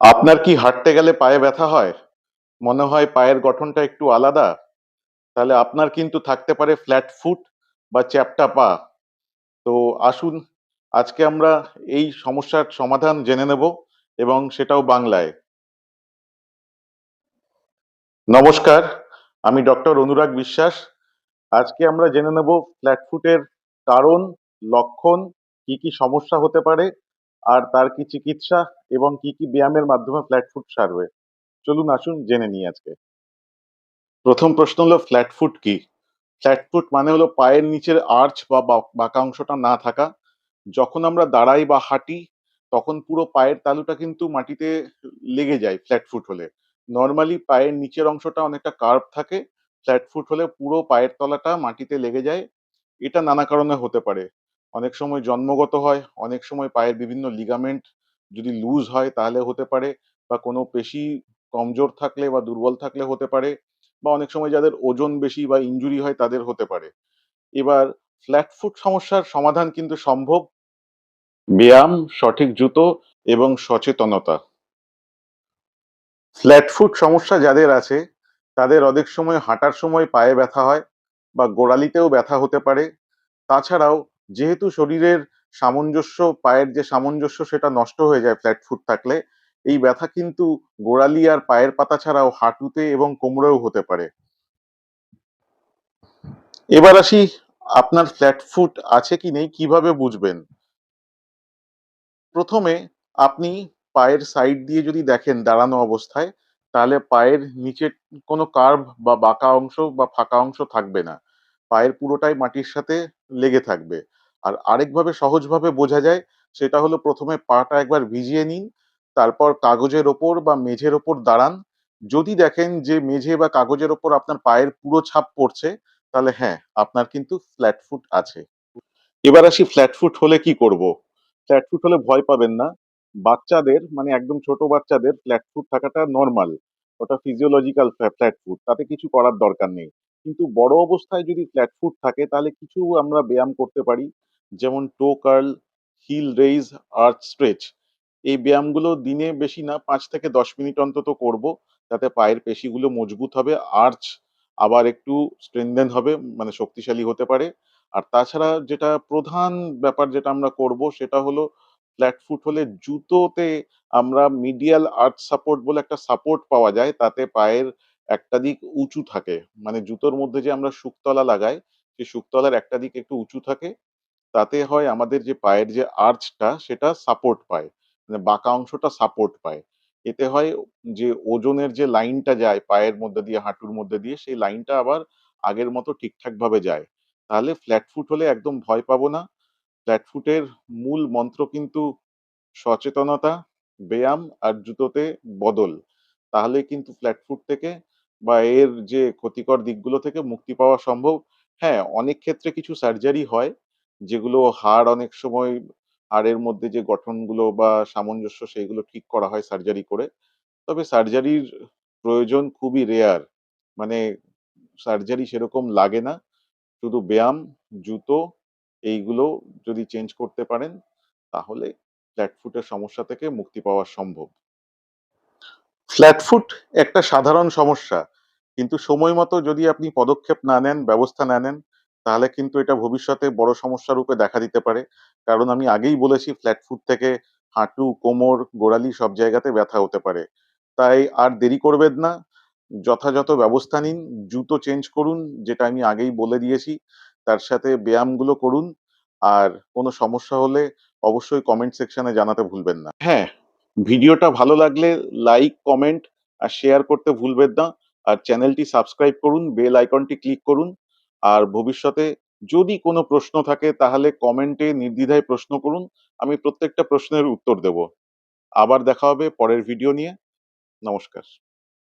আপনার কি হাঁটতে গেলে পায়ে ব্যথা হয়? মনে হয় পায়ের গঠনটা একটু আলাদা। তাহলে আপনার কিন্তু থাকতে পারে ফ্ল্যাট ফুট বা চ্যাপ্টা পা। তো আসুন, আজকে আমরা এই সমস্যার সমাধান জেনে নেব এবং সেটাও বাংলায়। নমস্কার, আমি ডক্টর অনুরাগ বিশ্বাস। আজকে আমরা জেনে নেব ফ্ল্যাট ফুটের কারণ, লক্ষণ, কি কি সমস্যা হতে পারে আর তার কি চিকিৎসা এবং কি কি ব্যায়ামের মাধ্যমে ফ্ল্যাট ফুট সারবে? চলুন আসুন জেনে নিই আজকে। প্রথম প্রশ্ন হলো ফ্ল্যাট ফুট কি? ফ্ল্যাট ফুট মানে হলো পায়ের নিচের আর্চ বা বাঁকা অংশটা না থাকা। যখন আমরা দাঁড়াই বা হাঁটি, তখন পুরো পায়ের তালুটা কিন্তু মাটিতে লেগে যায় ফ্ল্যাট ফুট হলে। নর্মালি পায়ের নিচের অংশটা অনেকটা কার্ভ থাকে ফ্ল্যাট ফুট হলে পুরো পায়ের তলাটা মাটিতে লেগে যায়। এটা নানা কারণে হতে পারে। অনেক সময় জন্মগত হয়, অনেক সময় পায়ের বিভিন্ন লিগামেন্ট যদি লুজ হয় তাহলে হতে পারে বা কোনো পেশি কমজোর থাকলে বা দুর্বল থাকলে হতে পারে বা অনেক সময় যাদের ওজন বেশি বা ইনজুরি হয় তাদের হতে পারে। এবার ফ্ল্যাট ফুট সমস্যার সমাধান কিন্তু সম্ভব। ব্যায়াম, সঠিক জুতো এবং সচেতনতা। ফ্ল্যাট ফুট সমস্যা যাদের আছে, তাদের অনেক সময় হাঁটার সময় পায়ে ব্যথা হয় বা গোড়ালিতেও ব্যথা হতে পারে। তাছাড়াও যেহেতু শরীরের সামঞ্জস্য, পায়ের যে সামঞ্জস্য সেটা নষ্ট হয়ে যায় ফ্ল্যাট ফুট থাকলে, এই ব্যথা কিন্তু গোড়ালি আর পায়ের পাতা ছাড়াও হাঁটুতে এবং কোমরেও হতে পারে। এবার আসি, আপনার ফ্ল্যাট ফুট আছে কি নেই, কীভাবে বুঝবেন? প্রথমে আপনি পায়ের সাইড দিয়ে যদি দেখেন দাঁড়ানো অবস্থায়, তাহলে পায়ের নিচের কোনো কার্ভ বা বাঁকা অংশ বা ফাঁকা অংশ থাকবে না। পায়ের পুরোটাই মাটির সাথে লেগে থাকবে। আর আরেকভাবে সহজভাবে বোঝা যায়, সেটা হলো প্রথমে পাটা একবার ভিজিয়ে নিন, তারপর কাগজের ওপর বা মেঝের ওপর দাঁড়ান। যদি দেখেন যে মেঝে বা কাগজের ওপর আপনার পায়ের পুরো ছাপ পড়ছে, তাহলে হ্যাঁ আপনার কিন্তু ফ্ল্যাট ফুট আছে। এবার আসি ফ্ল্যাট ফুট হলে কি করব? ফ্ল্যাট ফুট হলে ভয় পাবেন না। বাচ্চাদের মানে একদম ছোট বাচ্চাদের ফ্ল্যাট ফুট থাকাটা নর্মাল ওটা ফিজিওলজিক্যাল ফ্ল্যাট ফুট তাতে কিছু করার দরকার নেই। কিন্তু বড় অবস্থায় যদি ফ্ল্যাট ফুট থাকে, তাহলে কিছু আমরা ব্যায়াম করতে পারি। যেমন toe curl heel raise arch stretch এই ব্যায়ামগুলো দিনে বেশি না, পাঁচ থেকে দশ মিনিট অন্তত করব, যাতে পায়ের পেশিগুলো মজবুত হবে আর্চ আবার একটু স্ট্রেনদেন হবে মানে শক্তিশালী হতে পারে। আর তাছাড়া যেটা প্রধান ব্যাপার যেটা আমরা করব, সেটা হলো ফ্ল্যাট ফুট হলে জুতোতে আমরা মিডিয়াল আর্চ সাপোর্ট বলে একটা সাপোর্ট পাওয়া যায়, তাতে পায়ের একটা দিক উঁচু থাকে। মানে জুতোর মধ্যে যে আমরা শুকতলা লাগাই সেই শুকতলার একটা দিক একটু উঁচু থাকে। তাতে হয় আমাদের যে পায়ের যে আর্চটা, সেটা সাপোর্ট পায়। মানে বাঁকা অংশটা সাপোর্ট পায়। এতে হয় যে ওজনের যে লাইনটা যায় পায়ের মধ্যে দিয়ে, হাঁটুর মধ্যে দিয়ে, সেই লাইনটা আবার আগের মতো ঠিকঠাক ভাবে যায়। তাহলে ফ্ল্যাট ফুট হলে একদম ভয় পাবো না। ফ্ল্যাট ফুটের মূল মন্ত্র কিন্তু সচেতনতা, ব্যায়াম আর জুতোতে বদল। তাহলে কিন্তু ফ্ল্যাট ফুট থেকে বা এর যে ক্ষতিকর দিকগুলো থেকে মুক্তি পাওয়া সম্ভব হ্যাঁ অনেক ক্ষেত্রে কিছু সার্জারি হয়, যেগুলো হাড় অনেক সময় হাড়ের মধ্যে যে গঠনগুলো বা সামঞ্জস্য সেইগুলো ঠিক করা হয় সার্জারি করে। তবে সার্জারির প্রয়োজন খুবই রেয়ার মানে সার্জারি সেরকম লাগে না। শুধু ব্যায়াম, জুতো এইগুলো যদি চেঞ্জ করতে পারেন, তাহলে ফ্ল্যাট ফুটের সমস্যা থেকে মুক্তি পাওয়া সম্ভব। ফ্ল্যাট ফুট একটা সাধারণ সমস্যা। কিন্তু সময় মতো যদি আপনি পদক্ষেপ না নেন, ব্যবস্থা না নেন, তাহলে কিন্তু এটা ভবিষ্যতে বড় সমস্যা রূপে দেখা দিতে পারে। কারণ আমি আগেই বলেছি ফ্ল্যাটফুট থেকে হাঁটু, কোমর, গোড়ালি সব জায়গাতে ব্যথা হতে পারে। তাই আর দেরি করবেন না। যথাযথ ব্যবস্থা নিন, জুতো চেঞ্জ করুন, যেটা আমি আগেই বলে দিয়েছি, তার সাথে ব্যায়ামগুলো করুন। আর কোনো সমস্যা হলে অবশ্যই কমেন্ট সেকশনে জানাতে ভুলবেন না। হ্যাঁ ভিডিওটা ভালো লাগলে লাইক, কমেন্ট আর শেয়ার করতে ভুলবেন না। আর চ্যানেলটি সাবস্ক্রাইব করুন, বেল আইকনটি ক্লিক করুন। আর ভবিষ্যতে যদি কোনো প্রশ্ন থাকে তাহলে কমেন্টে নির্দ্বিধায় প্রশ্ন করুন। আমি প্রত্যেকটা প্রশ্নের উত্তর দেব। আবার দেখা হবে পরের ভিডিও নিয়ে। নমস্কার।